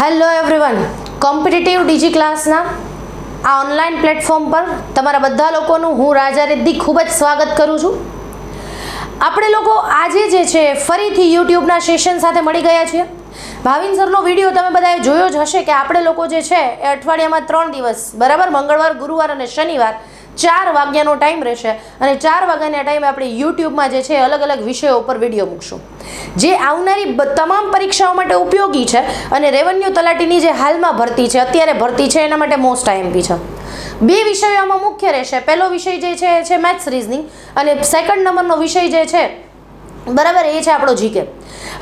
Hello everyone competitive digi ક્લાસના આ online platform પર તમારા બધા લોકોનું હું રાજા રેડ્ડી ખૂબ જ સ્વાગત કરું છું. આપણે લોકો આજે જે છે ફરીથી યુટ્યુબના સેશન સાથે મળી ગયા છીએ. ભાવિન સરનો વીડિયો તમે બધાએ જોયો જ હશે કે આપણે લોકો જે છે એ અઠવાડિયામાં ત્રણ દિવસ, બરાબર? મંગળવાર, ગુરુવાર અને શનિવાર ચાર વાગ્યાનો ટાઈમ રહેશે. અને ચાર વાગ્યાના ટાઈમે આપણે યુટ્યુબમાં જે છે અલગ અલગ વિષયો ઉપર વીડિયો મૂકશું. જે આવનારી તમામ પરીક્ષાઓ માટે ઉપયોગી છે અને રેવન્યુ તલાટીની જે હાલમાં ભરતી છે, અત્યારે ભરતી છે, એના માટે મોસ્ટ આઈએમપી છે. બે વિષયો આમાં મુખ્ય રહેશે. પહેલો વિષય જે છે, એ છે મેથ્સ રિઝનિંગ અને સેકન્ડ નંબરનો વિષય જે છે બરાબર, એ છે આપણો જીકે.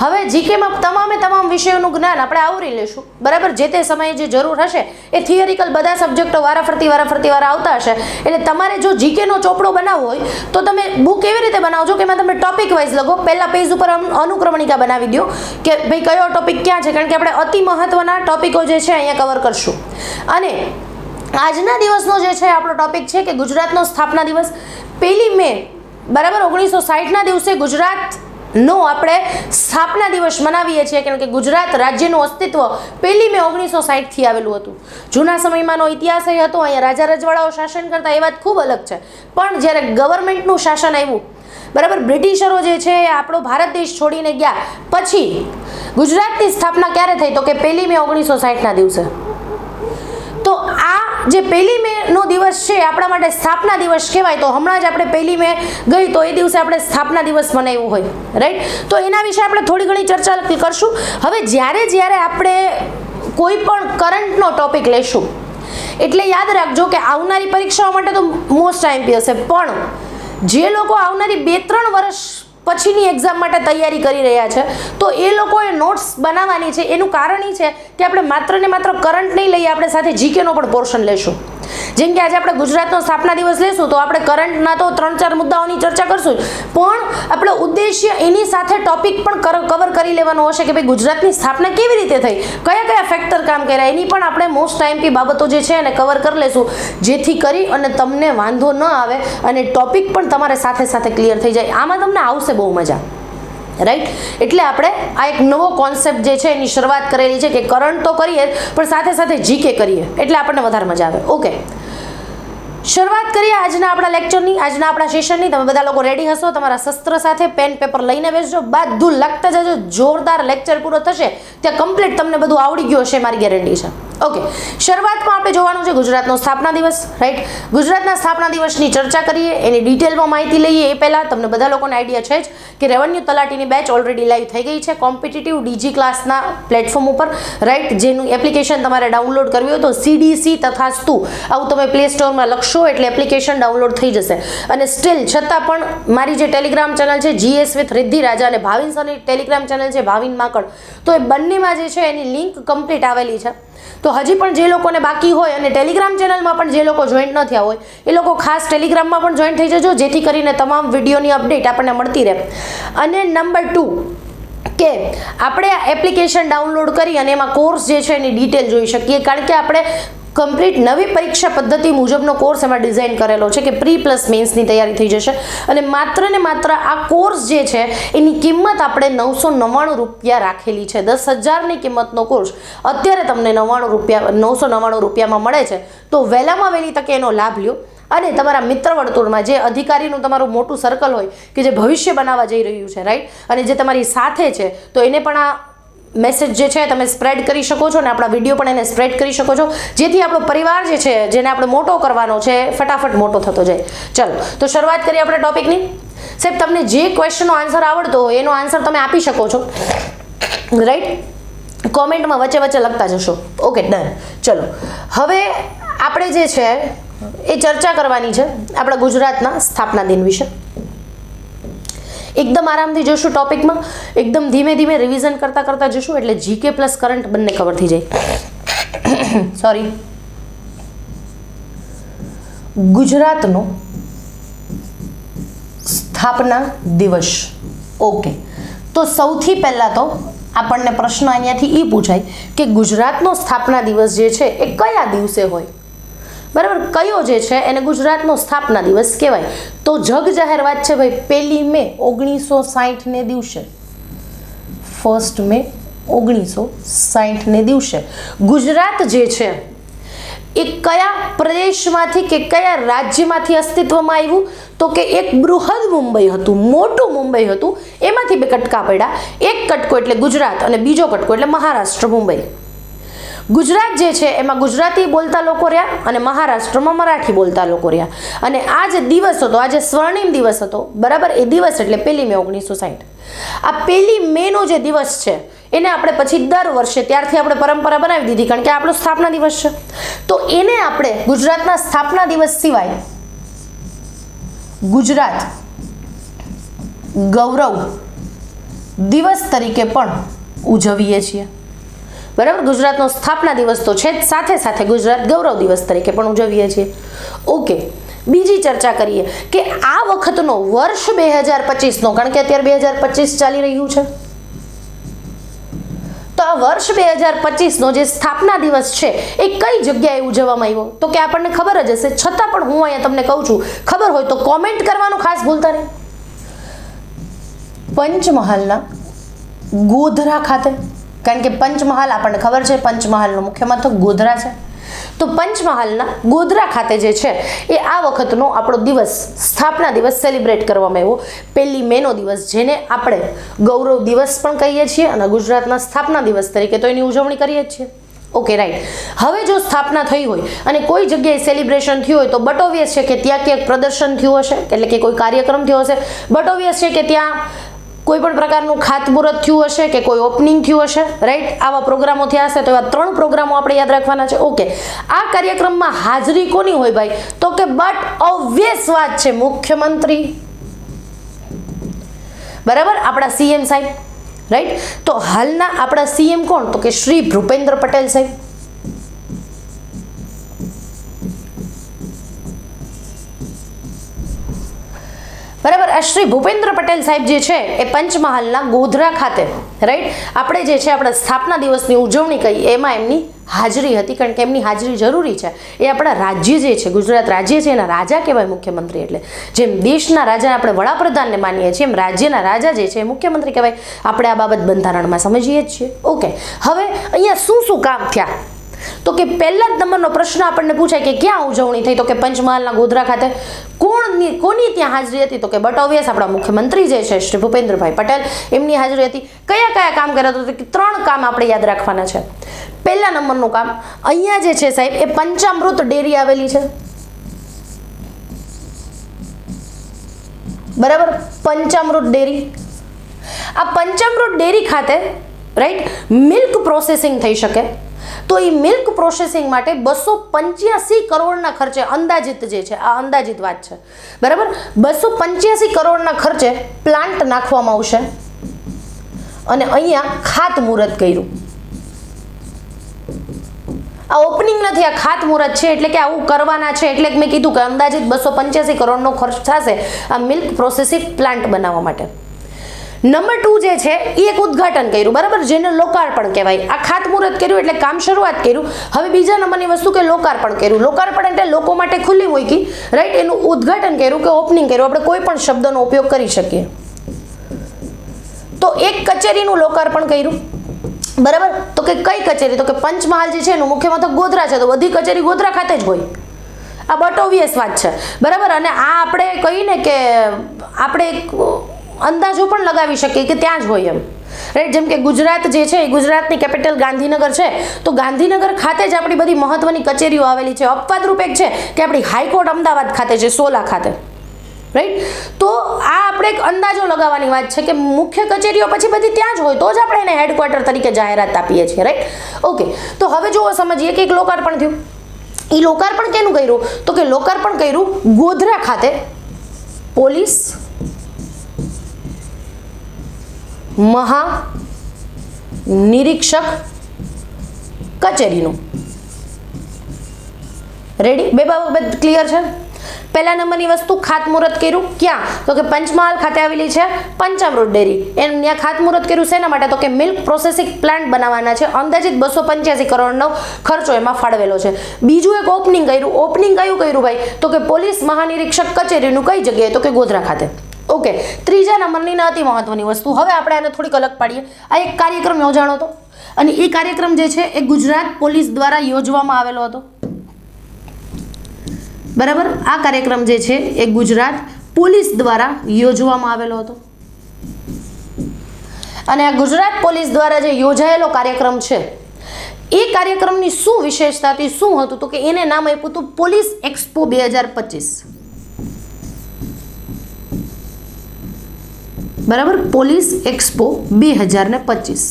હવે જીકેમાં તમામે તમામ વિષયોનું જ્ઞાન આપણે આવરી લેશું બરાબર, જે તે સમયે જે જરૂર હશે, એ થિયરિકલ બધા સબ્જેક્ટો વારાફરતી વારાફરતી વાર આવતા હશે. એટલે તમારે જો જીકેનો ચોપડો બનાવવો હોય, તો તમે બુક એવી રીતે બનાવજો કે એમાં તમે ટોપિક વાઇઝ લખો? પહેલાં પેજ ઉપર અનુ- અનુક્રમણિકા બનાવી દો કે ભાઈ કયો ટોપિક ક્યાં છે? કારણ કે આપણે અતિ મહત્વના ટોપિકો જે છે અહીંયા કવર કરશું. અને આજના દિવસનો જે છે આપણો ટોપિક છે કે ગુજરાતનો સ્થાપના દિવસ. પહેલી મે બરાબર, ઓગણીસો સાઠના દિવસે ગુજરાતનો આપણે સ્થાપના દિવસ મનાવીએ છીએ, કારણ કે ગુજરાત રાજ્યનું અસ્તિત્વ પહેલી મે ઓગણીસો સાઠથી આવેલું હતું. જૂના સમયમાંનો ઇતિહાસ એ હતો, અહીંયા રાજા રજવાડાઓ શાસન કરતા એ વાત ખૂબ અલગ છે. પણ જ્યારે ગવર્મેન્ટનું શાસન આવ્યું, બરાબર, બ્રિટિશરો જે છે, એ આપણો ભારત દેશ છોડીને ગયા. પછી ગુજરાતની સ્થાપના ક્યારે થઈ તો કે પહેલી મે ઓગણીસો સાઠના દિવસે? જે પહેલી મે નો દિવસ છે આપણા માટે સ્થાપના દિવસ કહેવાય, તો હમણાં જ આપણે પહેલી મે ગઈ તો એ દિવસે આપણે સ્થાપના દિવસ મનાવ્યો હોય રાઈટ તો એના વિશે આપણે થોડી ઘણી ચર્ચા કરશું. હવે જ્યારે જ્યારે આપણે કોઈ પણ કરંટનો ટોપિક લેશું, એટલે યાદ રાખજો કે આવનારી પરીક્ષાઓ માટે તો મોસ્ટ આઈએમપી હશે. પણ જે લોકો આવનારી બે ત્રણ વર્ષ પછીની એક્ઝામ માટે તૈયારી કરી રહ્યા છે. તો એ લોકોએ નોટ્સ બનાવવાની છે. એનું કારણ એ છે કે આપણે માત્ર ને માત્ર કરંટ નહીં લઈએ, આપણે સાથે જીકેનો પણ પોર્શન લેશું. જેમ કે આજે આપણે ગુજરાતનો સ્થાપના દિવસ લેશું, તો આપણે કરંટના તો ત્રણ ચાર મુદ્દાઓની ચર્ચા કરશું પણ આપણો ઉદ્દેશ્ય એની સાથે ટોપિક પણ કવર કરી લેવાનો હશે કે ભાઈ ગુજરાતની સ્થાપના કેવી રીતે થઈ? કયા કયા ફેક્ટર કામ કર્યા? એની પણ આપણે મોસ્ટ ટાઈમથી બાબતો જે છે એને કવર કરી લેશું. જેથી કરી અને તમને વાંધો ન આવે અને ટોપિક પણ તમારે સાથે સાથે ક્લિયર થઈ જાય. આમાં તમને આવશે બહુ મજા. રાઈટ એટલે આપણે આ એક નવો કોન્સેપ્ટ જે છે એની શરૂઆત કરેલી છે કે કરંટ તો કરીએ પણ સાથે સાથે જીકે કરીએ. એટલે આપણને વધારે મજા આવે. ઓકે શરૂઆત કરીએ આજના આપણા લેક્ચરની આજના આપણા સેશનની તમે બધા લોકો રેડી હશો? તમારા શસ્ત્ર સાથે પેન પેપર લઈને બેસજો. બધું લખતા જજો. જોરદાર લેક્ચર પૂરો થશે. ત્યાં કમ્પ્લીટ તમને બધું આવડી ગયું હશે. મારી ગેરંટી છે. ઓકે શરૂઆતમાં આપણે જોવાનું છે ગુજરાતનો સ્થાપના દિવસ રાઈટ ગુજરાતના સ્થાપના દિવસની ચર્ચા કરીએ, એની ડિટેલમાં માહિતી લઈએ. એ પહેલાં તમને બધા લોકોને આઈડિયા છે જ કે રેવન્યુ તલાટીની બેચ ઓલરેડી લાઈવ થઈ ગઈ છે કોમ્પિટિટિવ ડીજી ક્લાસના પ્લેટફોર્મ ઉપર રાઈટ જેનું એપ્લિકેશન તમારે ડાઉનલોડ કરવી હોય તો સીડીસી તથા સ્તુ આવું તમે પ્લે સ્ટોરમાં લખશો એટલે એપ્લિકેશન ડાઉનલોડ થઈ જશે. અને સ્ટીલ છતાં પણ મારી જે ટેલિગ્રામ ચેનલ છે જીએસ વિથ રિદ્ધિ રાજા અને ભાવિન સરની ટેલિગ્રામ ચેનલ છે, ભાવિન માકડ, તો એ બંનેમાં જે છે એની લિંક કમ્પ્લીટ આવેલી છે. તો હજી પણ જે લોકોને બાકી હોય અને ટેલિગ્રામ ચેનલમાં પણ જે લોકો જોઈન્ટ ન થયા હોય, એ લોકો ખાસ ટેલિગ્રામમાં પણ જોઈન્ટ થઈ જજો, જેથી કરીને તમામ વિડીયોની અપડેટ આપણને મળતી રહે. અને નંબર ટુ કે આપણે એપ્લિકેશન ડાઉનલોડ કરી અને એમાં કોર્સ જે છે એની ડિટેલ જોઈ શકીએ. કારણ કે આપણે કમ્પ્લીટ નવી પરીક્ષા પદ્ધતિ મુજબનો કોર્સ એમાં ડિઝાઇન કરેલો છે કે પ્રી પ્લસ મેન્સની તૈયારી થઈ જશે. અને માત્ર ને માત્ર આ કોર્સ જે છે, એની કિંમત આપણે નવસો નવ્વાણું રૂપિયા રાખેલી છે. દસ હજારની કિંમતનો કોર્સ અત્યારે તમને નવ્વાણું રૂપિયા, નવસો નવ્વાણું રૂપિયામાં મળે છે. તો વહેલામાં વહેલી તકે એનો લાભ લ્યો. અને તમારા મિત્ર વર્તુળમાં જે અધિકારીનું તમારું મોટું સર્કલ હોય કે જે ભવિષ્ય બનાવવા જઈ રહ્યું છે રાઈટ અને જે તમારી સાથે છે, તો એને પણ આ મેસેજ જે છે, તમે સ્પ્રેડ કરી શકો છો અને આપણા વીડિયો પણ એને સ્પ્રેડ કરી શકો છો. જેથી આપણો પરિવાર જે છે, જેને આપણે મોટો કરવાનો છે, ફટાફટ મોટો થતો જાય. ચલો, તો શરૂઆત કરીએ આપણે ટોપિકની સાહેબ, તમને જે ક્વેશ્ચનનો આન્સર આવડતો હોય, એનો આન્સર તમે આપી શકો છો. રાઈટ કોમેન્ટમાં વચ્ચે વચ્ચે લખતા જશો. ઓકે ડન ચલો, હવે આપણે જે છે, એ ચર્ચા કરવાની છે આપણા ગુજરાતના સ્થાપના દિન વિશે. એકદમ આરામથી જશું ટોપિકમાં. એકદમ ધીમે ધીમે રિવિઝન કરતાં કરતાં જશું, એટલે જીકે પ્લસ કરંટ બંને ખબર થઈ જાય. સોરી ગુજરાતનો સ્થાપના દિવસ. ઓકે તો સૌથી પહેલાં તો આપણને પ્રશ્ન અહીંયાથી એ પૂછાય કે ગુજરાતનો સ્થાપના દિવસ જે છે, એ કયા દિવસે હોય? બરાબર, કયો જે છે એને ગુજરાતનો સ્થાપના દિવસ કહેવાય. તો જગ જાહેર વાત છે ભાઈ, પહેલી મે ઓગણીસો સાહીઠને દિવસે. ફર્સ્ટ મે ઓગણીસો સાહીઠને દિવસે. ગુજરાત જે છે, એ કયા પ્રદેશમાંથી કે કયા રાજ્યમાંથી અસ્તિત્વમાં આવ્યું? તો કે એક બૃહદ મુંબઈ હતું, મોટું મુંબઈ હતું. એમાંથી બે કટકા પડ્યા. એક કટકો એટલે ગુજરાત અને બીજો કટકો એટલે મહારાષ્ટ્ર મુંબઈ. ગુજરાત જે છે, એમાં ગુજરાતી બોલતા લોકો રહ્યા અને મહારાષ્ટ્રમાં મરાઠી બોલતા લોકો રહ્યા. અને આ જે દિવસ હતો આ જે સ્વર્ણિમ દિવસ હતો, બરાબર? એ દિવસ એટલે પહેલી મે ઓગણીસો સાઠ આ પહેલી મેનો જે દિવસ છે, એને આપણે પછી દર વર્ષે ત્યારથી આપણે પરંપરા બનાવી દીધી, કારણ કે આપણો સ્થાપના દિવસ છે. તો એને આપણે ગુજરાતના સ્થાપના દિવસ સિવાય ગુજરાત ગૌરવ દિવસ તરીકે પણ ઉજવીએ છીએ. બરાબર? ગુજરાતનો સ્થાપના દિવસ તો છે જ. સાથે સાથે ગુજરાત ગૌરવ દિવસ તરીકે પણ ઉજવીએ છીએ. ઓકે. બીજી ચર્ચા કરીએ કે આ વખતનો વર્ષ બે હજાર પચીસનો, કારણ કે અત્યારે બે હજાર પચીસ ચાલી રહ્યું છે. તો આ વર્ષ બે હજાર પચીસનો જે સ્થાપના દિવસ છે, એ કઈ જગ્યાએ ઉજવવામાં આવ્યો? તો કે આપણને ખબર જ હશે. છતાં પણ હું અહીંયા તમને કહું છું, ખબર હોય તો કોમેન્ટ કરવાનું ખાસ ભૂલતા નહીં. પંચમહાલના ગોધરા ખાતે કારણ કે પંચમહાલ, આપણને ખબર છે, પંચમહાલનું મુખ્ય મથક ગોધરા છે. તો પંચમહાલના ગોધરા ખાતે જે છે, એ આ વખતનો આપણો દિવસ, સ્થાપના દિવસ સેલિબ્રેટ કરવામાં આવ્યો. પહેલી મેનો દિવસ, જેને આપણે ગૌરવ દિવસ પણ કહીએ છીએ અને ગુજરાતના સ્થાપના દિવસ તરીકે તો એની ઉજવણી કરીએ છીએ. ઓકે રાઈટ હવે જો સ્થાપના થઈ હોય અને કોઈ જગ્યાએ સેલિબ્રેશન થયું હોય તો બટ ઓબ્વિયસ છે કે ત્યાં ક્યાંક પ્રદર્શન થયું હશે? એટલે કે કોઈ કાર્યક્રમ થયો હશે? બટ ઓબ્વિયસ છે કે ત્યાં કોઈ પણ પ્રકારનું ખાતમુહૂર્ત થયું હશે કે કોઈ ઓપનિંગ થયું હશે રાઈટ આવા પ્રોગ્રામો થયા હશે તો એવા ત્રણ પ્રોગ્રામો આપણે યાદ રાખવાના છે. ઓકે આ કાર્યક્રમમાં હાજરી કોની હોય ભાઈ? તો કે બટ ઓબ્વિયસ વાત છે, મુખ્યમંત્રી. બરાબર? આપણા સીએમ સાહેબ. રાઈટ તો હાલના આપણા સીએમ કોણ? તો કે શ્રી ભૂપેન્દ્ર પટેલ સાહેબ. બરાબર? આ શ્રી ભૂપેન્દ્ર પટેલ સાહેબ જે છે, એ પંચમહાલના ગોધરા ખાતે રાઈટ આપણે જે છે, આપણા સ્થાપના દિવસની ઉજવણી કરી, એમાં એમની હાજરી હતી, કારણ કે એમની હાજરી જરૂરી છે. એ આપણા રાજ્ય જે છે, ગુજરાત રાજ્ય છે, એના રાજા કહેવાય મુખ્યમંત્રી એટલે. જેમ દેશના રાજા આપણે વડાપ્રધાનને માનીએ છીએ, એમ રાજ્યના રાજા જે છે, એ મુખ્યમંત્રી કહેવાય. આપણે આ બાબત બંધારણમાં સમજીએ જ છીએ. ઓકે હવે, અહીંયા શું શું કામ થયા? તો કે પહેલા જ નંબરનો પ્રશ્ન આપણને પૂછાય કે ક્યાં ઉજવણી થઈ? તો કે પંચમહાલના ગોધરા ખાતે. કોણની કોની ત્યાં હાજરી હતી? તો કે બટ ઓબ્વિયસ આપણા મુખ્યમંત્રી જે છે, શ્રી ભૂપેન્દ્રભાઈ પટેલ. એમની હાજરી હતી. કયા કયા કામ કર્યા તો કે ત્રણ કામ આપણે યાદ રાખવાના છે. પહેલા નંબરનું કામ અહીંયા જે છે સાહેબ, એ પંચામૃત ડેરી આવેલી છે. બરાબર? પંચામૃત ડેરી. આ પંચામૃત ડેરી ખાતે રાઈટ મિલ્ક પ્રોસેસિંગ થઈ શકે. તો એ મિલ્ક પ્રોસેસિંગ માટે બસો પંચ્યાસી કરોડના ખર્ચે અંદાજિત જે છે, આ અંદાજિત વાત છે. બરાબર? બસો પંચ્યાસી કરોડના ખર્ચે પ્લાન્ટ નાખવામાં આવશે. અને અહીંયા ખાતમુહૂર્ત કર્યું. આ ઓપનિંગ નથી, આ ખાતમુહૂર્ત છે, એટલે કે આવું કરવાના છે, એટલે મેં કીધું કે અંદાજિત બસો પંચ્યાસી કરોડનો ખર્ચ થશે આ મિલ્ક પ્રોસેસિંગ પ્લાન્ટ બનાવવા માટે. નંબર ટુ જે છે એ એક ઉદ્ઘાટન કર્યું, બરાબર? જેને લોકાર્પણ કહેવાય. આ ખાતમુહૂર્ત કર્યું એટલે કામ શરૂઆત કર્યું. હવે બીજા નંબરની વસ્તુ કે લોકાર્પણ કર્યું. લોકાર્પણ એટલે લોકો માટે ખુલ્લી મૂકી રાઈટ એનું ઉદ્ઘાટન કર્યું કે ઓપનિંગ કર્યું. આપણે કોઈ પણ શબ્દનો ઉપયોગ કરી શકીએ. તો એક કચેરીનું લોકાર્પણ કર્યું, બરાબર? તો કે કઈ કચેરી? તો કે પંચમહાલ જે છે, એનું મુખ્ય મથક ગોધરા છે. તો બધી કચેરી ગોધરા ખાતે જ હોય. આ બટ ઓબ્વિયસ વાત છે. બરાબર? અને આ આપણે કહીને કે આપણે એક અંદાજો પણ લગાવી શકીએ કે ત્યાં જ હોય એમ. રાઈટ જેમ કે ગુજરાત જે છે, એ ગુજરાતની કેપિટલ ગાંધીનગર છે. તો ગાંધીનગર ખાતે જ આપણી બધી મહત્વની કચેરીઓ આવેલી છે. અપવાદરૂપ એક છે કે આપણી હાઈકોર્ટ અમદાવાદ ખાતે છે, સોલા ખાતે. રાઈટ તો આ આપણે એક અંદાજો લગાવવાની વાત છે કે મુખ્ય કચેરીઓ પછી બધી ત્યાં જ હોય. તો જ આપણે એને હેડક્વાર્ટર તરીકે જાહેરાત આપીએ છીએ. રાઈટ ઓકે તો હવે જુઓ, સમજીએ કે એક લોકાર્પણ થયું. એ લોકાર્પણ કેનું કર્યું? તો કે લોકાર્પણ કર્યું ગોધરા ખાતે પોલીસ મહા નિરીક્ષક કચેરીનું. રેડી બે બાબત ક્લિયર છે? પહેલા નંબરની વસ્તુ ખાતમુહૂર્ત કર્યું. ક્યાં? તો કે પંચમહાલ ખાતે આવેલી છે પંચામૃત ડેરી. એમ ત્યાં ખાતમુહૂર્ત કર્યું શેના માટે તો કે મિલ્ક પ્રોસેસિંગ પ્લાન્ટ બનાવવાના છે. અંદાજિત બસો પંચ્યાસી કરોડનો ખર્ચો એમાં ફાળવેલો છે. બીજું એક ઓપનિંગ કર્યું. ઓપનિંગ કયું કર્યું ભાઈ? તો કે પોલીસ મહાનિરીક્ષક કચેરીનું કઈ જગ્યાએ? તો કે ગોધરા ખાતે. ઓકે ત્રીજા નંબરની ને અતિ મહત્વની વસ્તુ. હવે આપણે આને થોડીક અલગ પાડીએ. આ એક કાર્યક્રમ યોજાણો હતો. અને એ કાર્યક્રમ જે છે, એ ગુજરાત પોલીસ દ્વારા યોજવામાં આવેલો હતો. બરાબર? આ કાર્યક્રમ જે છે, એ ગુજરાત પોલીસ દ્વારા યોજવામાં આવેલો હતો. અને આ ગુજરાત પોલીસ દ્વારા જે યોજાયેલો કાર્યક્રમ છે, એ કાર્યક્રમની શું વિશેષતા હતી શું હતું તો કે એને નામ આપ્યું હતું પોલીસ એક્સપો બે હજાર પચીસ. બરાબર? પોલીસ એક્સપો બે હજાર ને પચીસ.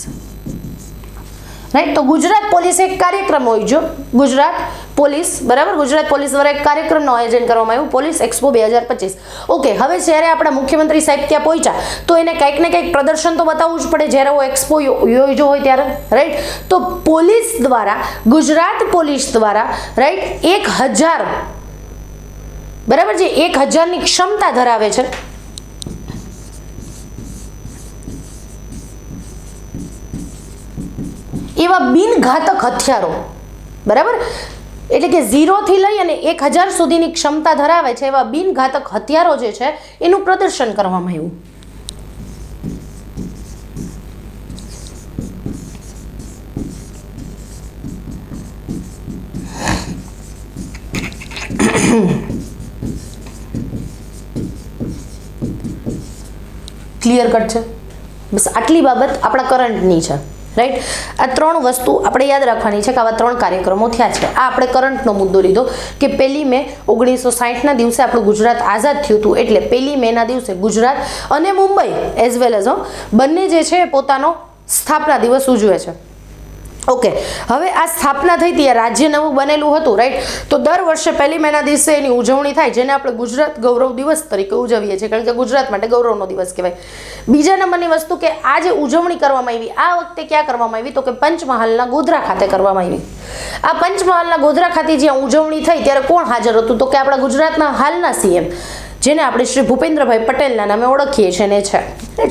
રાઈટ તો ગુજરાત પોલીસ એક કાર્યક્રમ હોય જો, ગુજરાત પોલીસ, બરાબર? ગુજરાત પોલીસ દ્વારા એક કાર્યક્રમનું આયોજન કરવામાં આવ્યું, પોલીસ એક્સપો બે હજાર પચીસ. ઓકે હવે જ્યારે આપણા મુખ્યમંત્રી સાહેબ ત્યાં પહોંચ્યા, તો એને કંઈક ને કંઈક પ્રદર્શન તો બતાવવું જ પડે, જ્યારે હું એક્સપો યોજો હોય ત્યારે રાઈટ તો પોલીસ દ્વારા, ગુજરાત પોલીસ દ્વારા રાઈટ એક હજાર, બરાબર જે એક હજારની ક્ષમતા ધરાવે છે. એવા બિનઘાતક હથિયારો. બરાબર? એટલે કે ઝીરોથી લઈ અને એક હજાર સુધીની ક્ષમતા ધરાવે છે એવા બિનઘાતક હથિયારો જે છે, એનું પ્રદર્શન કરવામાં આવ્યું. ક્લિયર કટ છે? બસ આટલી બાબત આપણા કરંટની છે. રાઈટ આ ત્રણ વસ્તુ આપણે યાદ રાખવાની છે કે આવા ત્રણ કાર્યક્રમો થયા છે. આ આપણે કરંટનો મુદ્દો લીધો કે પહેલી મે ઓગણીસો સાહીઠના દિવસે આપણું ગુજરાત આઝાદ થયું હતું. એટલે પહેલી મેના દિવસે ગુજરાત અને મુંબઈ એઝ વેલ એઝ બંને જે છે પોતાનો સ્થાપના દિવસ ઉજવે છે. ઓકે હવે આ સ્થાપના થઈ હતી રાજ્ય નવું બનેલું હતું રાઈટ તો દર વર્ષે પહેલી મેના દિવસે એની ઉજવણી થાય, જેને આપણે ગુજરાત ગૌરવ દિવસ તરીકે ઉજવીએ છીએ, કારણ કે ગુજરાત માટે ગૌરવનો દિવસ કહેવાય. બીજા નંબરની વસ્તુ કે આ જે ઉજવણી કરવામાં આવી, આ વખતે ક્યાં કરવામાં આવી? તો કે પંચમહાલના ગોધરા ખાતે કરવામાં આવી. આ પંચમહાલના ગોધરા ખાતે જ્યાં ઉજવણી થઈ, ત્યારે કોણ હાજર હતું? તો કે આપણા ગુજરાતના હાલના સીએમ. જેને આપણે શ્રી ભૂપેન્દ્રભાઈ પટેલના નામે ઓળખીએ છીએ ને છે.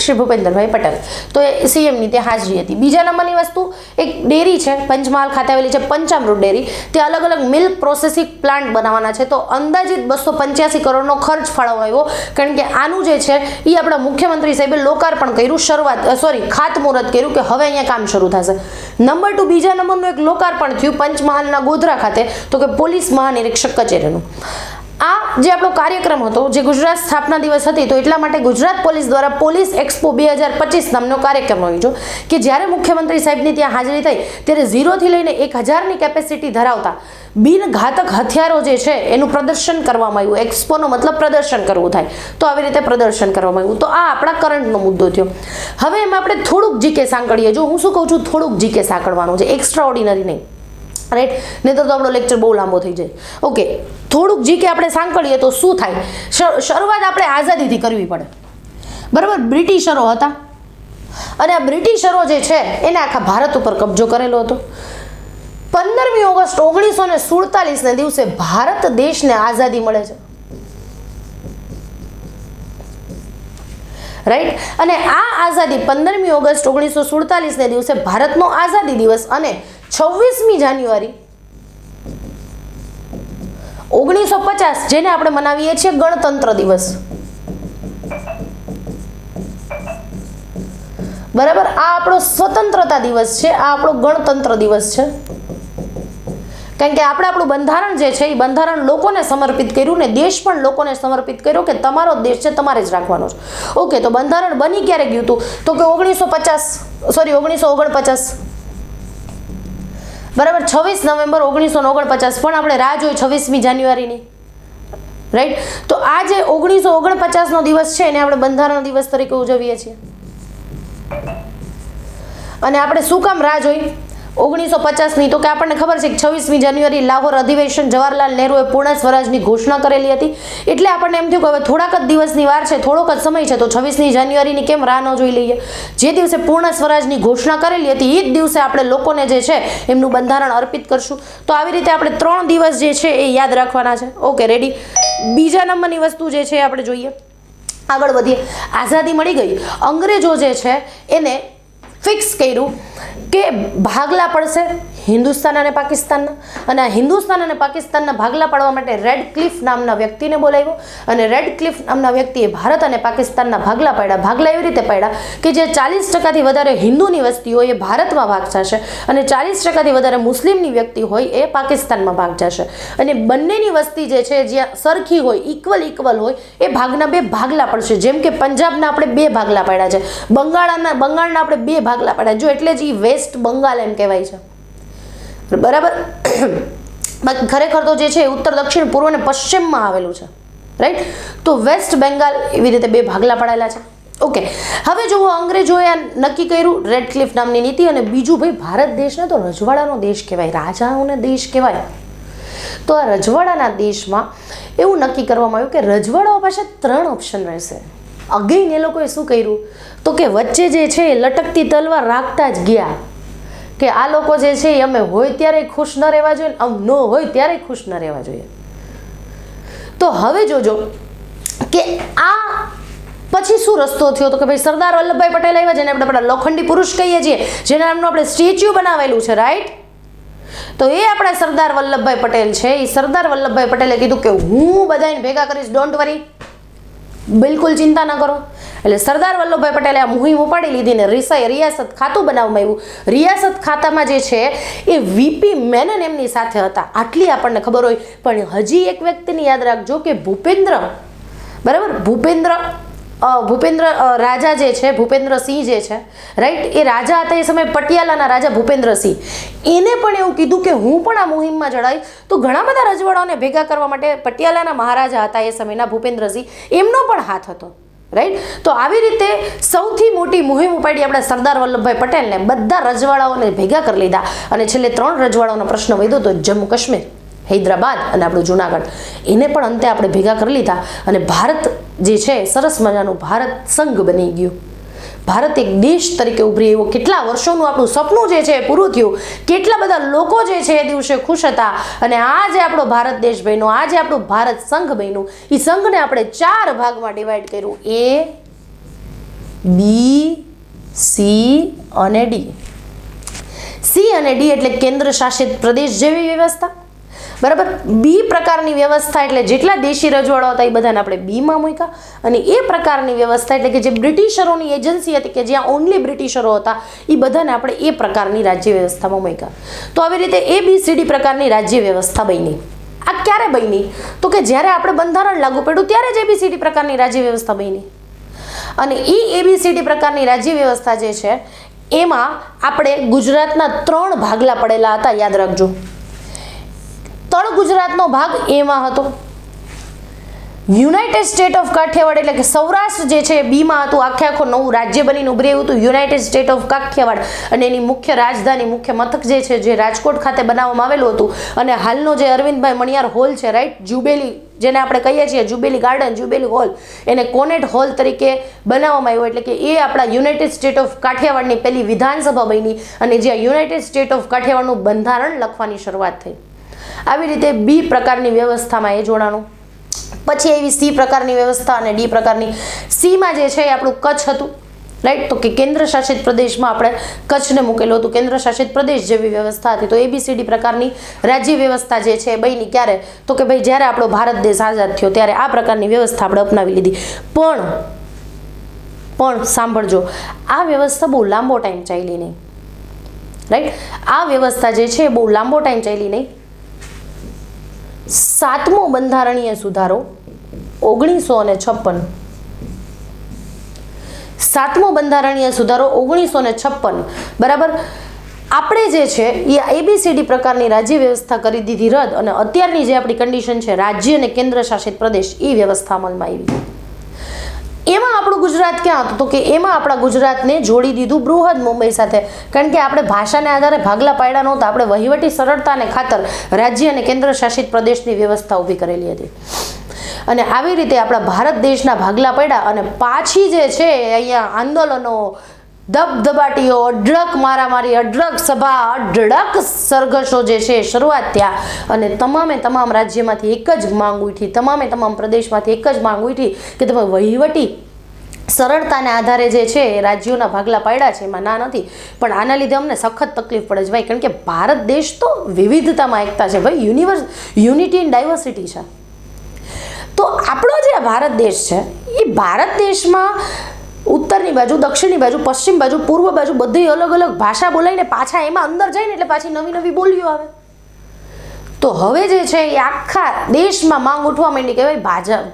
શ્રી ભૂપેન્દ્રભાઈ પટેલ. તો એ સીએમની ત્યાં હાજરી હતી. બીજા નંબરની વસ્તુ, એક ડેરી છે, પંચમહાલ ખાતે આવેલી છે, પંચામૃત ડેરી. તે અલગ અલગ મિલ્ક પ્રોસેસિંગ પ્લાન્ટ બનાવવાના છે. તો અંદાજિત બસો પંચ્યાસી કરોડનો ખર્ચ ફાળવાયો કારણ કે આનું જે છે એ આપણા મુખ્યમંત્રી સાહેબે લોકાર્પણ કર્યું, શરૂઆત સોરી ખાતમુહૂર્ત કર્યું કે હવે અહીંયા કામ શરૂ થશે. નંબર ટુ, બીજા નંબરનું એક લોકાર્પણ થયું પંચમહાલના ગોધરા ખાતે. તો કે પોલીસ મહાનિરીક્ષક કચેરીનું. આ જે આપણો કાર્યક્રમ હતો, જે ગુજરાત સ્થાપના દિવસ હતી, તો એટલા માટે ગુજરાત પોલીસ દ્વારા પોલીસ એક્સપો બે હજાર પચીસ નામનો કાર્યક્રમ યોજો કે જ્યારે મુખ્યમંત્રી સાહેબની ત્યાં હાજરી થઈ, ત્યારે ઝીરોથી લઈને એક હજારની કેપેસિટી ધરાવતા બિનઘાતક હથિયારો જે છે, એનું પ્રદર્શન કરવામાં આવ્યું. એક્સપોનો મતલબ પ્રદર્શન કરવું થાય. તો આવી રીતે પ્રદર્શન કરવામાં આવ્યું. તો આ આપણા કરંટનો મુદ્દો થયો. હવે એમાં આપણે થોડુંક જીકે સાંકળીએ. જો હું શું કહું છું? થોડુંક જીકે સાંકળવાનું છે. એક્સ્ટ્રા ઓર્ડિનરી નહીં. રાઈટ નહીં તો આપણો લેક્ચર બહુ લાંબો થઈ જાય. ઓકે થોડુંક જીકે આપણે સાંકળીએ તો શું થાય? શરૂઆત આપણે આઝાદીથી કરવી પડે. બરાબર? બ્રિટિશરો હતા. અને આ બ્રિટિશરો જે છે, એને આખા ભારત ઉપર કબજો કરેલો હતો. પંદરમી ઓગસ્ટ ઓગણીસો ને સુડતાલીસને દિવસે ભારત દેશને આઝાદી મળે છે. રાઈટ અને આ આઝાદી પંદરમી ઓગસ્ટ ઓગણીસો સુડતાલીસને દિવસે ભારતનો આઝાદી દિવસ અને છવ્વીસમી જાન્યુઆરી. ઓગણીસો પચાસ જેને આપણે મનાવીએ છીએ ગણતંત્ર દિવસ. બરાબર? આ આપણો સ્વતંત્રતા દિવસ છે, આ આપણો ગણતંત્ર દિવસ છે. કારણ કે આપણે આપણું બંધારણ જે છે, એ બંધારણ લોકોને સમર્પિત કર્યું ને દેશ પણ લોકોને સમર્પિત કર્યો કે તમારો દેશ છે, તમારે જ રાખવાનો છે. ઓકે, તો બંધારણ બની ક્યારે ગયું હતું? તો કે ઓગણીસો પચાસ સોરી ઓગણીસો ઓગણપચાસ બરાબર, છવ્વીસ નવેમ્બર ઓગણીસો ઓગણપચાસ. પણ આપણે રાહ જોઈ છવ્વીસમી જાન્યુઆરીની. રાઈટ તો આ જે ઓગણીસો ઓગણપચાસનો દિવસ છે, એને આપણે બંધારણ દિવસ તરીકે ઉજવીએ છીએ. અને આપણે શું કામ રાહ જોઈ? ઓગણીસો પચાસની તો કે આપણને ખબર છે કે છવ્વીસમી જાન્યુઆરી લાહોર અધિવેશન જવાહરલાલ નહેરુએ પૂર્ણ સ્વરાજની ઘોષણા કરેલી હતી. એટલે આપણને એમ થયું કે હવે થોડાક જ દિવસની વાર છે, થોડોક જ સમય છે, તો છવ્વીસમી જાન્યુઆરીની કેમ રાહ ન જોઈ લઈએ? જે દિવસે પૂર્ણ સ્વરાજની ઘોષણા કરેલી હતી એ જ દિવસે આપણે લોકોને જે છે, એમનું બંધારણ અર્પિત કરશું. તો આવી રીતે આપણે ત્રણ દિવસ જે છે, એ યાદ રાખવાના છે. Okay, ready? બીજા નંબરની વસ્તુ જે છે આપણે જોઈએ. આગળ વધીએ. આઝાદી મળી ગઈ. અંગ્રેજો જે છે, એને ફિક્સ કર્યું કે ભાગલા પડશે. હિન્દુસ્તાન અને પાકિસ્તાનના. અને આ હિન્દુસ્તાન અને પાકિસ્તાનના ભાગલા પાડવા માટે રેડ ક્લિફ નામના વ્યક્તિને બોલાવ્યો. અને રેડ ક્લિફ નામના વ્યક્તિએ ભારત અને પાકિસ્તાનના ભાગલા પાડ્યા. ભાગલા એવી રીતે પાડ્યા કે જે ચાલીસ ટકાથી વધારે હિન્દુની વસ્તી હોય એ ભારતમાં ભાગ જશે અને ચાલીસ ટકાથી વધારે મુસ્લિમની વ્યક્તિ હોય એ પાકિસ્તાનમાં ભાગ જશે. અને બંનેની વસ્તી જે છે, જ્યાં સરખી હોય ઇક્વલ ઇક્વલ હોય, એ ભાગના બે ભાગલા પડશે. જેમ કે પંજાબના આપણે બે ભાગલા પાડ્યા છે. બંગાળના બંગાળના આપણે બે ભાગલા પાડ્યા. જો એટલે જ એ વેસ્ટ બંગાળ એમ કહેવાય છે. બરાબર? ખરેખર તો જે છે ઉત્તર, દક્ષિણ, પૂર્વ અને પશ્ચિમમાં આવેલું છે. રાઈટ તો વેસ્ટ બેંગાલ એવી રીતે બે ભાગલા પડાયેલા છે. ઓકે હવે જુઓ અંગ્રેજોએ આ નક્કી કર્યું રેડ ક્લિફ નામની નીતિ અને બીજું ભાઈ ભારત દેશને તો રજવાડાનો દેશ કહેવાય, રાજાઓને દેશ કહેવાય. તો આ રજવાડાના દેશમાં એવું નક્કી કરવામાં આવ્યું કે રજવાડાઓ પાસે ત્રણ ઓપ્શન રહેશે. અગેઇન એ લોકોએ શું કર્યું? તો કે વચ્ચે જે છે લટકતી તલવાર રાખતા જ ગયા. કે આ લોકો જે છે એ અમે હોય ત્યારે ખુશ ન રહેવા જોઈએ આમ ન હોય ત્યારે ખુશ ન રહેવા જોઈએ. તો હવે જોજો કે આ પછી શું રસ્તો થયો? તો કે ભાઈ સરદાર વલ્લભભાઈ પટેલ આવ્યા જેને આપણે આપણા લોખંડી પુરુષ કહીએ છીએ, જેના નામનું આપણે સ્ટેચ્યુ બનાવેલું છે રાઈટ તો એ આપણા સરદાર વલ્લભભાઈ પટેલ છે. એ સરદાર વલ્લભભાઈ પટેલે કીધું કે હું બધાને ભેગા કરીશ ડોન્ટ વરી બિલકુલ ચિંતા ન કરો. એટલે સરદાર વલ્લભભાઈ પટેલે આ મુહિમ ઉપાડી લીધી ને રિસાઈ રિયાસત ખાતું બનાવવામાં આવ્યું. રિયાસત ખાતામાં જે છે, એ વીપી મેનન એમની સાથે હતા. આટલી આપણને ખબર હોય. પણ હજી એક વ્યક્તિને યાદ રાખજો કે ભૂપેન્દ્ર. બરાબર? ભૂપેન્દ્ર ભૂપેન્દ્ર રાજા જે છે ભૂપેન્દ્રસિંહ જે છે રાઈટ એ રાજા હતા એ સમયે પટિયાલાના રાજા ભૂપેન્દ્રસિંહ એને પણ એવું કીધું કે હું પણ આ મુહિમમાં જડાઈ તો ઘણા બધા રજવાડાઓને ભેગા કરવા માટે પટિયાલાના મહારાજા હતા એ સમયના ભૂપેન્દ્રસિંહ એમનો પણ હાથ હતો રાઈટ તો આવી રીતે સૌથી મોટી મુહિમ ઉપાડી આપણે સરદાર વલ્લભભાઈ પટેલને બધા રજવાડાઓને ભેગા કરી લીધા. અને છેલ્લે ત્રણ રજવાડાઓનો પ્રશ્ન વધ્યો તો જમ્મુ કાશ્મીર હૈદરાબાદ અને આપણું જુનાગઢ. એને પણ અંતે આપણે ભેગા કરી લીધા અને ભારત જે છે, સરસ મજાનું ભારત સંઘ બની ગયું. ભારત એક દેશ તરીકે ઉભરી આવ્યો. કેટલા વર્ષોનું આપણું સપનું જે છે એ પૂરું થયું. કેટલા બધા લોકો જે છે એ દિવસે ખુશ હતા અને આ જે આપણો ભારત દેશ બન્યો. આ જે આપણું ભારત સંઘ બન્યું. એ સંઘને આપણે ચાર ભાગમાં ડિવાઈડ કર્યું. એ, બી, સી અને ડી. સી અને ડી એટલે કેન્દ્ર શાસિત પ્રદેશ જેવી વ્યવસ્થા. બરાબર? બી પ્રકારની વ્યવસ્થા એટલે જેટલા દેશી રજવાડા હતા એ બધાને આપણે બીમાં મૂક્યા. અને એ પ્રકારની વ્યવસ્થા એટલે કે જે બ્રિટિશરોની એજન્સી હતી કે જ્યાં ઓનલી બ્રિટિશરો હતા, એ બધાને આપણે એ પ્રકારની રાજ્ય વ્યવસ્થામાં મૂક્યા. તો આવી રીતે એ બી સી ડી પ્રકારની રાજ્ય વ્યવસ્થા બની. આ ક્યારે બની? તો કે જ્યારે આપણે બંધારણ લાગુ પડ્યું ત્યારે જ એબીસીડી પ્રકારની રાજ્ય વ્યવસ્થા બની. અને એ એબીસીડી પ્રકારની રાજ્ય વ્યવસ્થા જે છે, એમાં આપણે ગુજરાતના ત્રણ ભાગલા પડેલા હતા, યાદ રાખજો. તળ ગુજરાતનો ભાગ એમાં હતો. યુનાઇટેડ સ્ટેટ ઓફ કાઠિયાવાડ એટલે કે સૌરાષ્ટ્ર જે છે બીમાં હતું. આખે આખો નવું રાજ્ય બનીને ઉભરી આવ્યું હતું. યુનાઇટેડ સ્ટેટ ઓફ કાઠિયાવાડ અને એની મુખ્ય રાજધાની, મુખ્ય મથક જે છે, જે રાજકોટ ખાતે બનાવવામાં આવેલું હતું. અને હાલનો જે અરવિંદભાઈ મણિયાર હોલ છે રાઈટ જુબેલી જેને આપણે કહીએ છીએ જુબેલી ગાર્ડન જુબેલી હોલ એને કોનેટ હોલ તરીકે બનાવવામાં આવ્યો. એટલે કે એ આપણા યુનાઇટેડ સ્ટેટ ઓફ કાઠિયાવાડની પહેલી વિધાનસભા બની અને જ્યાં યુનાઇટેડ સ્ટેટ ઓફ કાઠિયાવાડનું બંધારણ લખવાની શરૂઆત થઈ. આવી રીતે બી પ્રકારની વ્યવસ્થામાં એ જોડાણું. પછી એવી સી પ્રકારની વ્યવસ્થા અને ડી પ્રકારની સીમાં જે છે એ આપણું કચ્છ હતું. રાઈટ તો કે કેન્દ્ર શાસિત પ્રદેશમાં આપણે કચ્છને મૂકેલું હતું. કેન્દ્ર શાસિત પ્રદેશ જેવી વ્યવસ્થા હતી. તો એબીસીડી પ્રકારની રાજ્ય વ્યવસ્થા જે છે બની ક્યારે? તો કે ભાઈ જ્યારે આપણો ભારત દેશ આઝાદ થયો ત્યારે આ પ્રકારની વ્યવસ્થા આપણે અપનાવી લીધી. પણ પણ સાંભળજો, આ વ્યવસ્થા બહુ લાંબો ટાઈમ ચાલી નહીં. રાઈટ આ વ્યવસ્થા જે છે બહુ લાંબો ટાઈમ ચાલી નહીં. સાતમો બંધારણીય સુધારો, ઓગણીસો અને છપ્પન. સાતમો બંધારણીય સુધારો, ઓગણીસો ને છપ્પન. બરાબર? આપણે જે છે, એ એબીસીડી પ્રકારની રાજ્ય વ્યવસ્થા કરી દીધી રદ અને અત્યારની જે આપણી કન્ડિશન છે, રાજ્ય અને કેન્દ્ર શાસિત પ્રદેશ, એ વ્યવસ્થા અમલમાં આવી. એમાં આપણું ગુજરાત ક્યાં હતું? તો કે એમાં આપણા ગુજરાતને જોડી દીધું બૃહદ મુંબઈ સાથે. કારણ કે આપણે ભાષાને આધારે ભાગલા પાડ્યા નહોતા, આપણે વહીવટી સરળતાને ખાતર રાજ્ય અને કેન્દ્ર શાસિત પ્રદેશની વ્યવસ્થા ઊભી કરેલી હતી. અને આવી રીતે આપણા ભારત દેશના ભાગલા પડ્યા અને પાછી જે છે અહીંયા આંદોલનો ધબધબાટીઓ અઢળક મારામારી, અઢળક સભા, અઢળક સરઘસો જે છે, શરૂઆત થયા. અને તમામે તમામ રાજ્યમાંથી એક જ માંગ ઉઠી, તમામે તમામ પ્રદેશમાંથી એક જ માંગ ઉઠી કે તમે વહીવટી સરળતાને આધારે જે છે રાજ્યોના ભાગલા પાડ્યા છે, એમાં ના નથી. પણ આના લીધે અમને સખત તકલીફ પડે છે. ભાઈ, કારણ કે ભારત દેશ તો વિવિધતામાં એકતા છે. ભાઈ, યુનિવર્સ, યુનિટી ઇન ડાયવર્સિટી છે. તો આપણો જે ભારત દેશ છે, એ ભારત દેશમાં ઉત્તરની બાજુ, દક્ષિણની બાજુ, પશ્ચિમ બાજુ, પૂર્વ બાજુ બધી અલગ અલગ ભાષા બોલાઈને પાછા એમાં અંદર જાય ને એટલે પાછી નવી નવી બોલીઓ આવે. તો હવે જે છે એ આખા દેશમાં માંગ ઉઠવા માંડી કે ભાઈ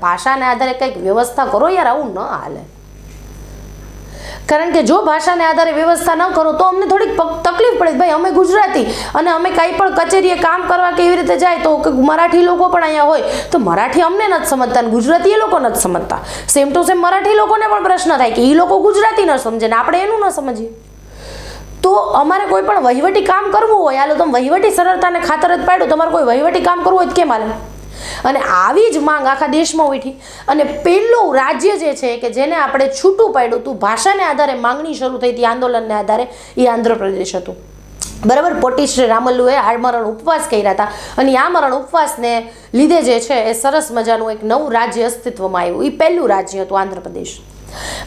ભાષાના આધારે કંઈક વ્યવસ્થા કરો યાર, આવું ન હાલે. કારણ કે જો ભાષાને આધારે વ્યવસ્થા ન કરો, તો અમને થોડીક તકલીફ પડે ભાઈ, અમે ગુજરાતી અને અમે કંઈ પણ કચેરીએ કામ કરવા કેવી રીતે જાય તો મરાઠી લોકો પણ અહીંયા હોય. તો મરાઠી અમને નથી સમજતા અને ગુજરાતી એ લોકો નથી સમજતા. સેમ ટુ સેમ મરાઠી લોકોને પણ પ્રશ્ન થાય કે એ લોકો ગુજરાતી ન સમજે ને આપણે એનું ન સમજીએ. તો અમારે કોઈ પણ વહીવટી કામ કરવું હોય હાલો તમે વહીવટી સરળતાને ખાતર જ પાડ્યું. તમારે કોઈ વહીવટી કામ કરવું હોય તો કેમ હાલે અને આવી જ માંગ આખા દેશમાં ઉઠી. અને પહેલું રાજ્ય જે છે કે જેને આપણે છૂટું પાડ્યું હતું, ભાષાને આધારે માંગણી શરૂ થઈ હતી, આંદોલનને આધારે, એ આંધ્રપ્રદેશ હતું. બરાબર? પોટી શ્રી રામલ્લુએ આમરણ ઉપવાસ કર્યા હતા. અને આ મરણ ઉપવાસને લીધે જે છે, એ સરસ મજાનું એક નવું રાજ્ય અસ્તિત્વમાં આવ્યું. એ પહેલું રાજ્ય હતું આંધ્રપ્રદેશ.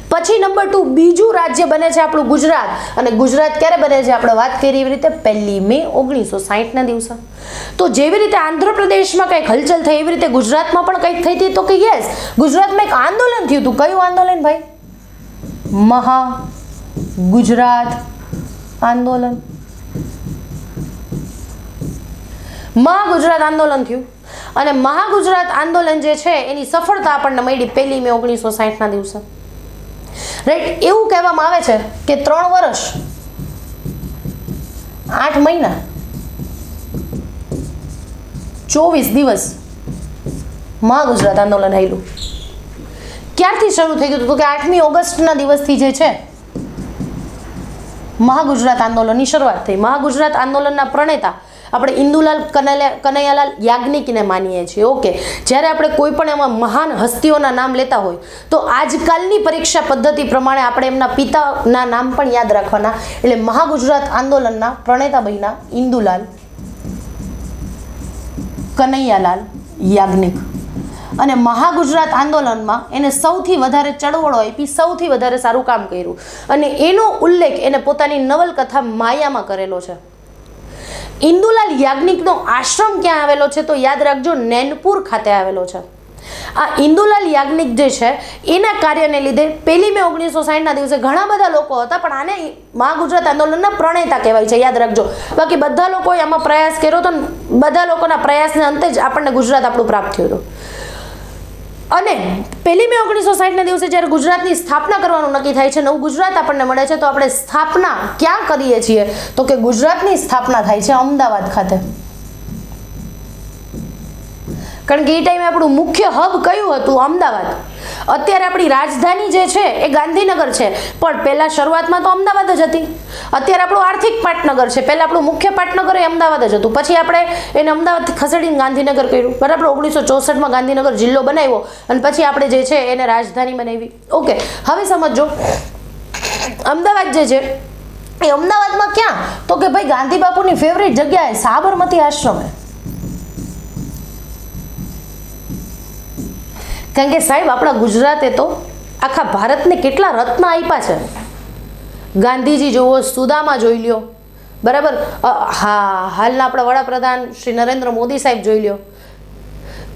પછી નંબર ટુ બીજું રાજ્ય બને છે આપણું ગુજરાત. અને ગુજરાત ક્યારે બને છે? આપણે વાત કરી એવી રીતે પહેલી મે ઓગણીસો સાહીઠના દિવસે. તો જેવી રીતે આંધ્રપ્રદેશમાં કંઈક હલચલ થઈ, એવી રીતે ગુજરાતમાં પણ કંઈક થઈ હતી, તો કે યસ ગુજરાતમાં એક આંદોલન થયું હતું. કયું આંદોલન ભાઈ? મહા ગુજરાત આંદોલન. મહાગુજરાત આંદોલન થયું. અને મહાગુજરાત આંદોલન જે છે, એની સફળતા આપણને મળી પહેલી મે ઓગણીસો સાહીઠના દિવસે. રાઈટ એવું કહેવામાં આવે છે કે ત્રણ વર્ષ, આઠ મહિના, ચોવીસ દિવસ મહાગુજરાત આંદોલન આવેલું ક્યારથી શરૂ થઈ ગયું હતું? કે આઠમી ઓગસ્ટના દિવસથી જે છે, મહાગુજરાત આંદોલનની શરૂઆત થઈ. મહાગુજરાત આંદોલનના પ્રણેતા આપણે ઇન્દુલાલ કનૈયા કનૈયાલાલ યાજ્ઞિકને માનીએ છીએ. ઓકે. જ્યારે આપણે કોઈ પણ એમાં મહાન હસ્તીઓના નામ લેતા હોય, તો આજકાલની પરીક્ષા પદ્ધતિ પ્રમાણે આપણે એમના પિતાના નામ પણ યાદ રાખવાના. એટલે મહાગુજરાત આંદોલનના પ્રણેતાભાઈના ઇન્દુલાલ કનૈયાલાલ યાજ્ઞિક. અને મહાગુજરાત આંદોલનમાં એને સૌથી વધારે ચળવળો આપી, સૌથી વધારે સારું કામ કર્યું. અને એનો ઉલ્લેખ એને પોતાની નવલકથા માયામાં કરેલો છે. ઇન્દુલાલ યાજ્ઞિકનો આશ્રમ ક્યાં આવેલો છે તો યાદ રાખજો, નૈનપુર ખાતે આવેલો છે. આ ઇન્દુલાલ યાજ્ઞિક જે છે, એના કાર્યને લીધે પહેલી મે ઓગણીસો સાઠના દિવસે ઘણા બધા લોકો હતા, પણ આને મહા ગુજરાત આંદોલનના પ્રણેતા કહેવાય છે, યાદ રાખજો. બાકી બધા લોકોએ આમાં પ્રયાસ કર્યો તો બધા લોકોના પ્રયાસને અંતે જ આપણને ગુજરાત આપણું પ્રાપ્ત થયું હતું. અને પહેલી મે ઓગણીસો સાઠના દિવસે જ્યારે ગુજરાતની સ્થાપના કરવાનું નક્કી થાય છે, નવું ગુજરાત આપણને મળે છે, તો આપણે સ્થાપના ક્યાં કરીએ છીએ? તો કે ગુજરાતની સ્થાપના થાય છે અમદાવાદ ખાતે. કારણ કે એ ટાઈમે આપણું મુખ્ય હબ કયું હતું? અમદાવાદ. અત્યારે આપણી રાજધાની જે છે, એ ગાંધીનગર છે. પણ પહેલાં શરૂઆતમાં તો અમદાવાદ જ હતી. અત્યારે આપણું આર્થિક પાટનગર છે. પહેલાં આપણું મુખ્ય પાટનગર એ અમદાવાદ જ હતું. પછી આપણે એને અમદાવાદથી ખસેડીને ગાંધીનગર કર્યું. બરાબર ઓગણીસો ચોસઠમાં ગાંધીનગર જિલ્લો બનાવ્યો અને પછી આપણે જે છે, એને રાજધાની બનાવી. ઓકે, હવે સમજો. અમદાવાદ જે છે, એ અમદાવાદમાં ક્યાં? તો કે ભાઈ ગાંધી બાપુની ફેવરેટ જગ્યાએ સાબરમતી આશ્રમે કારણ કે સાહેબ, આપણા ગુજરાતે તો આખા ભારતને કેટલા રત્ન આપ્યા છે. ગાંધીજી જુઓ, સુદામા જોઈ લ્યો. બરાબર? હા, હાલના આપણા વડાપ્રધાન શ્રી નરેન્દ્ર મોદી સાહેબ જોઈ લ્યો.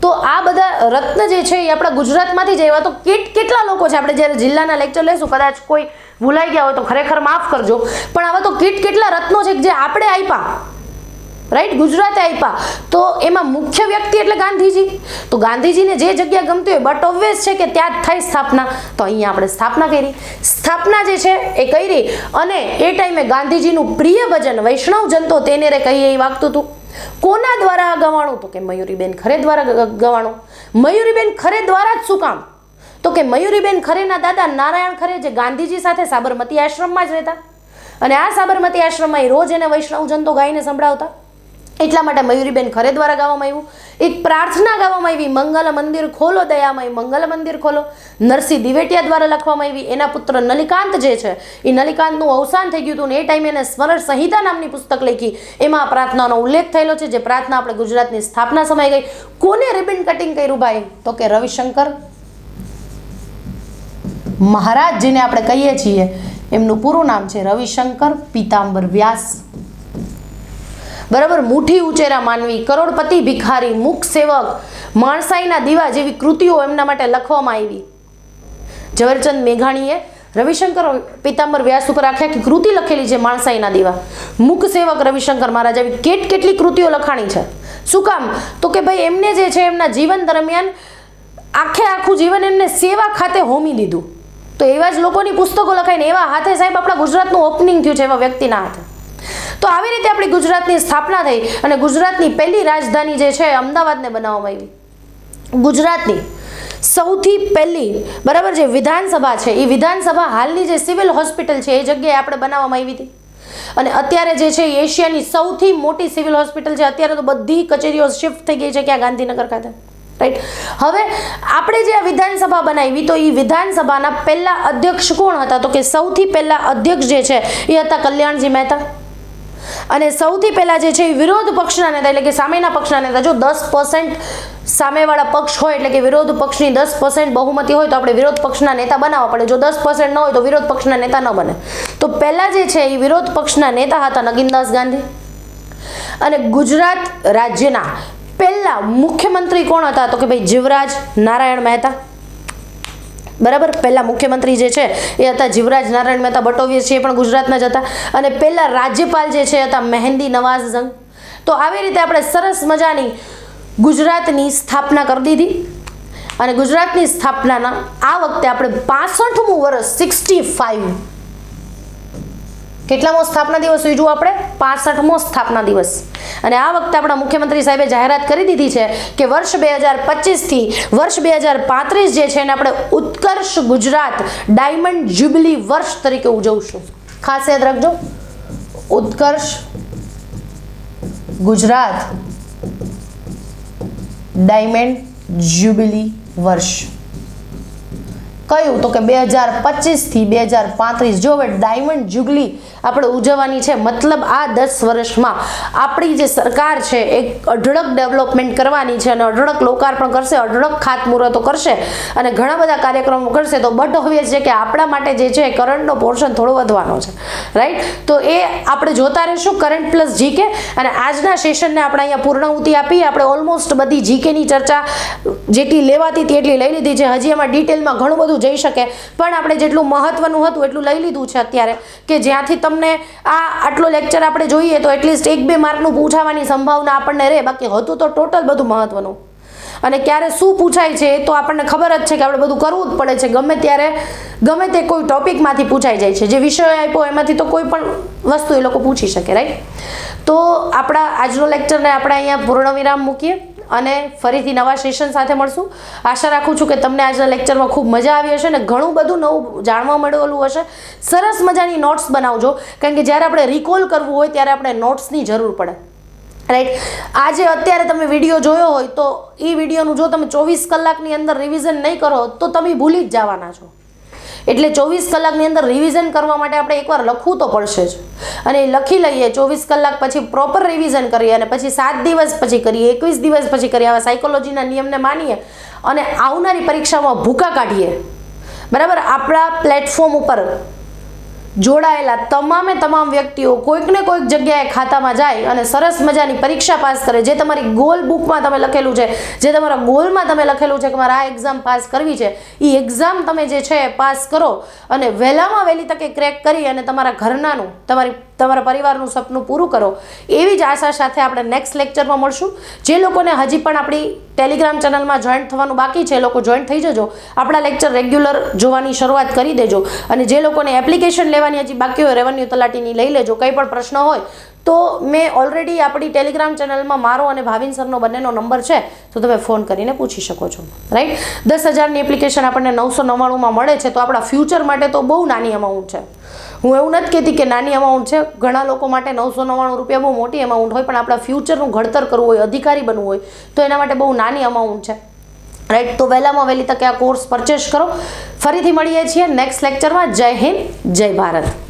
તો આ બધા રત્ન જે છે એ આપણા ગુજરાતમાંથી જ એવા તો કેટ, કેટલા લોકો છે? આપણે જ્યારે જિલ્લાના લેક્ચર લેશું, કદાચ કોઈ ભૂલાઈ ગયા હોય તો ખરેખર માફ કરજો. પણ આવા તો કેટ, કેટલા રત્નો છે જે આપણે આપ્યા? રાઈટ ગુજરાતે આપ્યા તો એમાં મુખ્ય વ્યક્તિ એટલે ગાંધીજી. તો ગાંધીજીને જે જગ્યા ગમતી હોય બટ ઓબ્વિયસ છે કે ત્યાં જ થાય સ્થાપના. તો અહીંયા આપણે સ્થાપના કરી. સ્થાપના જે છે એ કરી અને એ ટાઈમે ગાંધીજીનું પ્રિય ભજન વૈષ્ણવ જનતો તેને રે કહીએ એ વાગતું હતું કોના દ્વારા ગવાણું? તો કે મયુરીબેન ખરે દ્વારા ગવાણું. મયુરીબેન ખરે દ્વારા જ શું કામ? તો કે મયુરીબેન ખરેના દાદા નારાયણ ખરે જે ગાંધીજી સાથે સાબરમતી આશ્રમમાં જ રહેતા. અને આ સાબરમતી આશ્રમમાં એ રોજ એને વૈષ્ણવ જનતો ગાઈને સંભળાવતા. એટલા માટે મયુરીબેન ખરે દ્વારા ગાવામાં આવ્યું. એક પ્રાર્થના ગાવામાં આવી, મંગલ મંદિર ખોલો દયામય, મંગલ મંદિર ખોલો. નરસિંહ દિવેટિયા દ્વારા લખવામાં આવી, એના પુત્ર નલિકાંત જે છે એ નલિકાંતનું અવસાન થઈ ગયું હતું ને એ ટાઈમે એને સ્મરણ સંહિતા નામની પુસ્તક લખી. એમાં આ પ્રાર્થનાનો ઉલ્લેખ થયેલો છે, જે પ્રાર્થના આપણે ગુજરાતની સ્થાપના સમય ગઈ. કોને રિબિન કટિંગ કર્યું ભાઈ? તો કે રવિશંકર. મહારાજ જેને આપણે કહીએ છીએ, એમનું પૂરું નામ છે રવિશંકર પીતાંબર વ્યાસ. બરાબર, મુઠ્ઠી ઉચેરા માનવી, કરોડપતિ ભિખારી, મુખ સેવક, માણસાઈના દીવા જેવી કૃતિઓ એમના માટે લખવામાં આવી. ઝવેરચંદ મેઘાણીએ રવિશંકર પિતાંબર વ્યાસ ઉપર આખી કૃતિ લખેલી છે માણસાઈના દીવા. મુખ સેવક રવિશંકર મહારાજ આવી કેટ કેટલી કૃતિઓ લખાણી છે? શું કામ? તો કે ભાઈ, એમને જે છે, એમના જીવન દરમિયાન આખે આખું જીવન એમને સેવા ખાતે હોમી દીધું તો એવા જ લોકોની પુસ્તકો લખાઈને એવા હાથે સાહેબ, આપણા ગુજરાતનું ઓપનિંગ થયું છે એવા વ્યક્તિના હાથે. તો આવી રીતે આપણી ગુજરાતની સ્થાપના થઈ અને ગુજરાતની પહેલી રાજધાની જે છે અમદાવાદને બનાવવામાં આવી. ગુજરાતની સૌથી પહેલી, બરાબર જે વિધાનસભા છે એ વિધાનસભા હાલની જે સિવિલ હોસ્પિટલ છે, એ જગ્યાએ આપણે બનાવવામાં આવી હતી. અને અત્યારે જે છે એશિયાની સૌથી મોટી સિવિલ હોસ્પિટલ છે, અત્યારે તો બધી કચેરીઓ શિફ્ટ થઈ ગઈ છે ક્યાં ગાંધીનગર ખાતે. રાઈટ હવે આપણે જે આ વિધાનસભા બનાવી, તો એ વિધાનસભાના પહેલાં અધ્યક્ષ કોણ હતા? તો કે સૌથી પહેલાં અધ્યક્ષ જે છે એ હતા કલ્યાણજી મહેતા. અને સૌથી પહેલાં જે છે એ વિરોધ પક્ષના નેતા, એટલે કે સામેના પક્ષના નેતા, જો દસ પર્સન્ટ સામેવાળા પક્ષ હોય, એટલે કે વિરોધ પક્ષની દસ પર્સન્ટ બહુમતી હોય, તો આપણે વિરોધ પક્ષના નેતા બનાવવા પડે. જો દસ પર્સન્ટ ન હોય, તો વિરોધ પક્ષના નેતા ન બને. તો પહેલાં જે છે એ વિરોધ પક્ષના નેતા હતા નગીનદાસ ગાંધી અને ગુજરાત રાજ્યના પહેલાં મુખ્યમંત્રી કોણ હતા? તો કે ભાઈ જીવરાજ નારાયણ મહેતા. બરાબર? પહેલાં મુખ્યમંત્રી જે છે એ હતા જીવરાજ નારાયણ મહેતા બટોવીએ છે, એ પણ ગુજરાતના જ હતા. અને પહેલાં રાજ્યપાલ જે છે હતા મહેંદી નવાઝ જંગ તો આવી રીતે આપણે સરસ મજાની ગુજરાતની સ્થાપના કરી દીધી. અને ગુજરાતની સ્થાપનાના આ વખતે આપણે પાસઠમું વર્ષ સિક્સટી ફાઈવ કેટલામો સ્થાપના દિવસ ઉજવું આપણે? પાસઠમો સ્થાપના દિવસ. અને આ વખતે આપણા મુખ્યમંત્રી સાહેબે જાહેરાત કરી દીધી છે કે વર્ષ બે હજાર પચીસથી વર્ષ બે હજાર પાંત્રીસ જે છે એને આપણે ઉત્કર્ષ ગુજરાત ડાયમંડ જ્યુબિલી વર્ષ તરીકે ઉજવશું. ખાસ યાદ રાખજો. ઉત્કર્ષ ગુજરાત ડાયમંડ જ્યુબિલી વર્ષ. કયું તો કે બે હજાર પચીસથી બે હજાર પાંત્રીસ, જો હવે ડાયમંડ જુગલી આપણે ઉજવવાની છે, મતલબ આ દસ વર્ષમાં આપણી જે સરકાર છે એ અઢળક ડેવલપમેન્ટ કરવાની છે અને અઢળક લોકાર્પણ કરશે, અઢળક ખાતમુહૂર્તો કરશે અને ઘણા બધા કાર્યક્રમો કરશે, તો બટ હવે છે કે આપણા માટે જે છે, કરંટનો પોર્શન થોડો વધવાનો છે. રાઈટ તો એ આપણે જોતા રહીશું કરંટ પ્લસ જીકે અને આજના સેશનને આપણે અહીંયા પૂર્ણાહુતિ આપી. આપણે ઓલમોસ્ટ બધી જીકેની ચર્ચા જેટલી લેવાતી હતી એટલી લઈ લીધી છે. હજી એમાં ડિટેલમાં ઘણું બધું જઈ શકે. પણ આપણે જેટલું મહત્વનું હતું એટલું લઈ લીધું છે અત્યારે. કે જ્યાંથી તમને આ આટલો લેક્ચર આપણે જોઈએ તો એટલીસ્ટ એક બે માર્કનું પૂછાવાની સંભાવના આપણને રહે. બાકી હતું તો ટોટલ બધું મહત્વનું. અને ક્યારે શું પૂછાય છે એ તો આપણને ખબર જ છે કે આપણે બધું કરવું જ પડે છે. ગમે ત્યારે, ગમે તે કોઈ ટોપિકમાંથી પૂછાઈ જાય છે. જે વિષય આપ્યો એમાંથી તો કોઈ પણ વસ્તુ એ લોકો પૂછી શકે રાઈટ તો આપણા આજનો લેક્ચરને આપણે અહીંયા પૂર્ણ વિરામ મૂકીએ. અને ફરીથી નવા સેશન સાથે મળશું. આશા રાખું છું કે તમને આજના લેક્ચરમાં ખૂબ મજા આવી હશે અને ઘણું બધું નવું જાણવા મળેલું હશે. સરસ મજાની નોટ્સ બનાવજો. કારણ કે જ્યારે આપણે રિકોલ કરવું હોય ત્યારે આપણે નોટ્સની જરૂર પડે. રાઈટ આજે અત્યારે તમે વીડિયો જોયો હોય તો એ વિડીયોનું જો તમે ચોવીસ કલાકની અંદર રિવિઝન નહીં કરો તો તમે ભૂલી જ જવાના છો. એટલે ચોવીસ કલાકની અંદર રિવિઝન કરવા માટે આપણે એકવાર લખવું તો પડશે જ. અને લખી લઈએ, ચોવીસ કલાક પછી પ્રોપર રિવિઝન કરીએ અને પછી સાત દિવસ પછી કરીએ, એકવીસ દિવસ પછી કરીએ, આવા સાયકોલોજીના નિયમને માનીએ અને આવનારી પરીક્ષામાં ભૂકા કાઢીએ. બરાબર? આપણા પ્લેટફોર્મ ઉપર જોડાયેલા તમામે તમામ વ્યક્તિઓ કોઈકને કોઈક જગ્યાએ ખાતામાં જાય અને સરસ મજાની પરીક્ષા પાસ કરે. જે તમારી ગોલ બુકમાં તમે લખેલું છે, જે તમારા ગોલમાં તમે લખેલું છે કે મારે આ એક્ઝામ પાસ કરવી છે એ એક્ઝામ તમે જે છે પાસ કરો અને વહેલામાં વહેલી તકે ક્રેક કરી અને તમારા ઘરનાનું, તમારી તમારા પરિવારનું સપનું પૂરું કરો. એવી જ આશા સાથે આપણે નેક્સ્ટ લેક્ચરમાં મળશું. જે લોકોને હજી પણ આપણી ટેલિગ્રામ ચેનલમાં જોઈન્ટ થવાનું બાકી છે, એ લોકો જોઈન્ટ થઈ જજો. આપણા લેક્ચર રેગ્યુલર જોવાની શરૂઆત કરી દેજો. અને જે લોકોને એપ્લિકેશન લેવાની હજી બાકી હોય રેવન્યુ તલાટીની લઈ લેજો, કંઈ પણ પ્રશ્ન હોય, તો મેં ઓલરેડી આપણી ટેલિગ્રામ ચેનલમાં મારો અને ભાવિન સરનો બંનેનો નંબર છે, તો તમે ફોન કરીને પૂછી શકો છો. રાઈટ દસ હજારની એપ્લિકેશન આપણને નવસો નવ્વાણુંમાં મળે છે, તો આપણા ફ્યુચર માટે તો બહુ નાની અમાઉન્ટ છે. હું એવું નથી કહેતી કે નાની અમાઉન્ટ છે, ઘણા લોકો માટે નવસો નવ્વાણું રૂપિયા બહુ મોટી અમાઉન્ટ હોય, પણ આપણા ફ્યુચરનું ઘડતર કરવું હોય, અધિકારી બનવું હોય, તો એના માટે બહુ નાની અમાઉન્ટ છે. રાઈટ તો વહેલામાં વહેલી તકે આ કોર્સ પરચેસ કરો. ફરીથી મળીએ છીએ નેક્સ્ટ લેક્ચરમાં જય હિન્દ, જય ભારત.